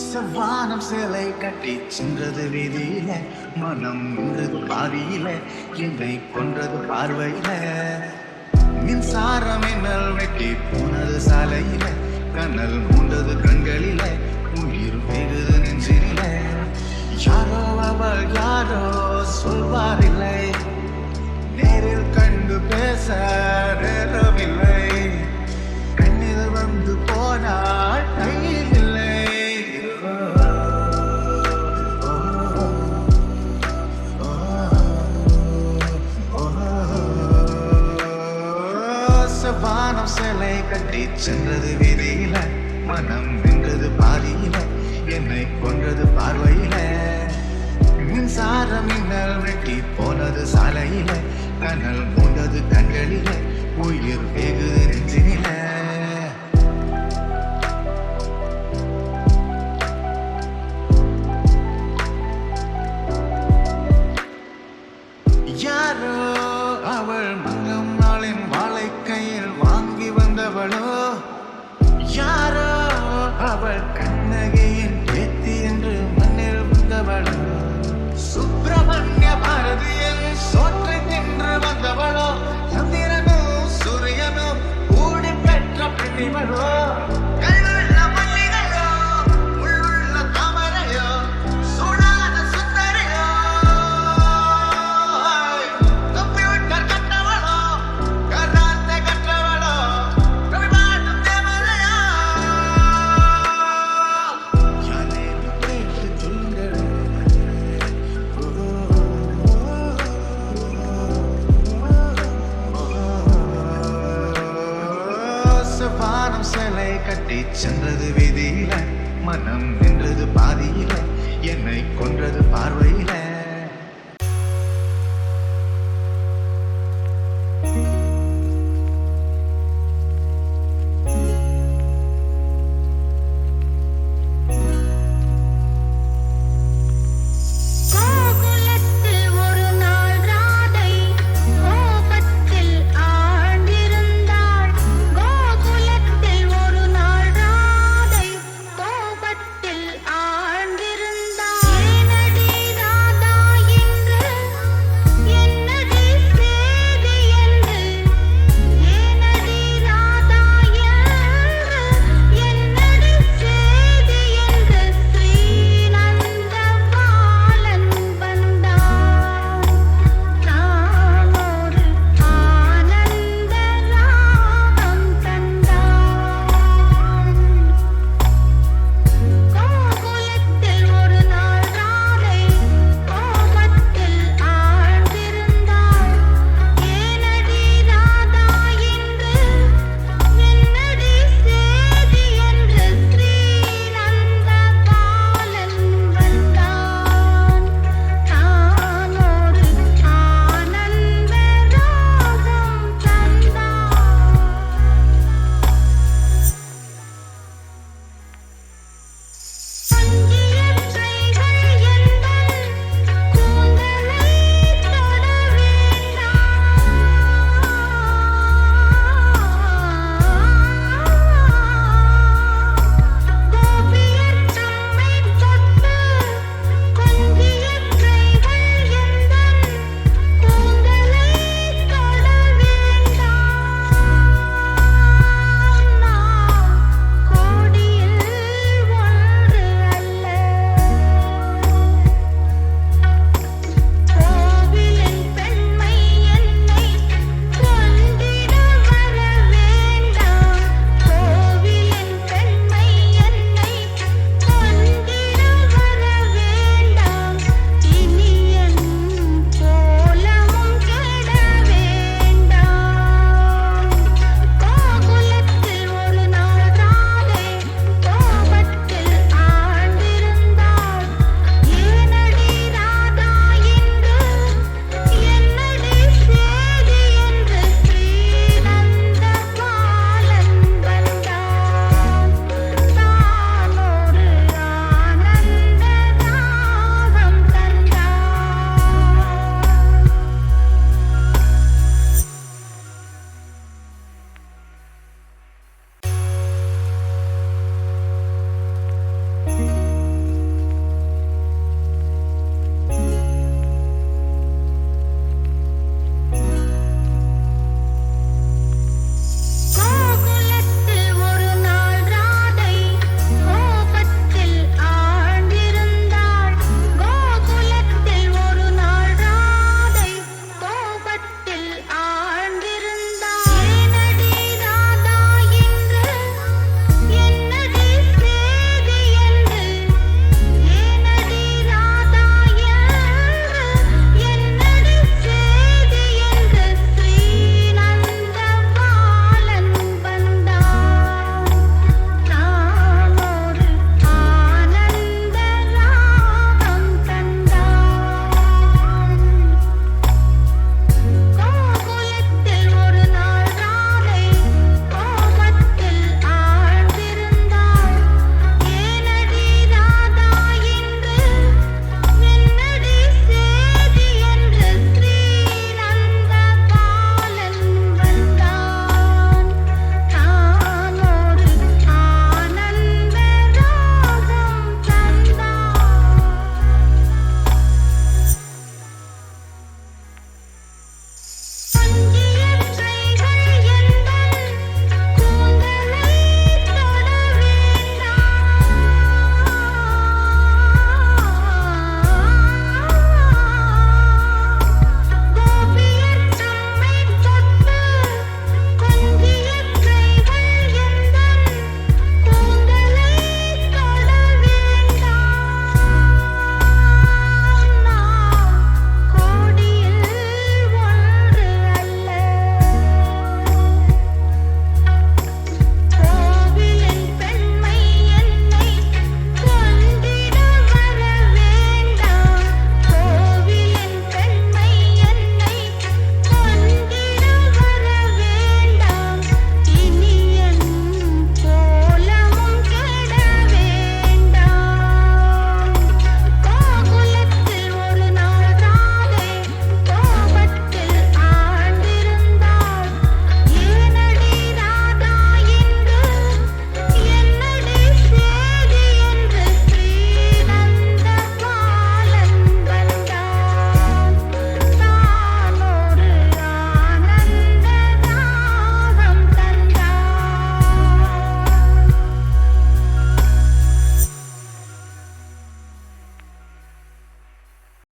செவ்வானம் சிலை கட்டி சென்றது விதியில மனம் நின்றது பாதியில என்னை கொன்றது பார்வையில. மின்சாரம் என்னல் வெட்டி போனது சாலையில கண்ணல் மூண்டது கண்களில உயிர் பெறுது நெஞ்சில யாரோ அவள் யாரோ சொல்வாரில்லை நேரில் கண்டு பேச சென்றது விதியில மனம் நின்றது பாதியில என்னை கொன்றது பார்வையில. மின்சார மின்னல் வெட்டி போனது சாலையில கனல் மூண்டது கண்களில உயிர் வேக நாம் சிலை கட்டி சென்றது விதியில. மனம் நின்றது பாதியில. என்னை கொன்றது பார்வையில.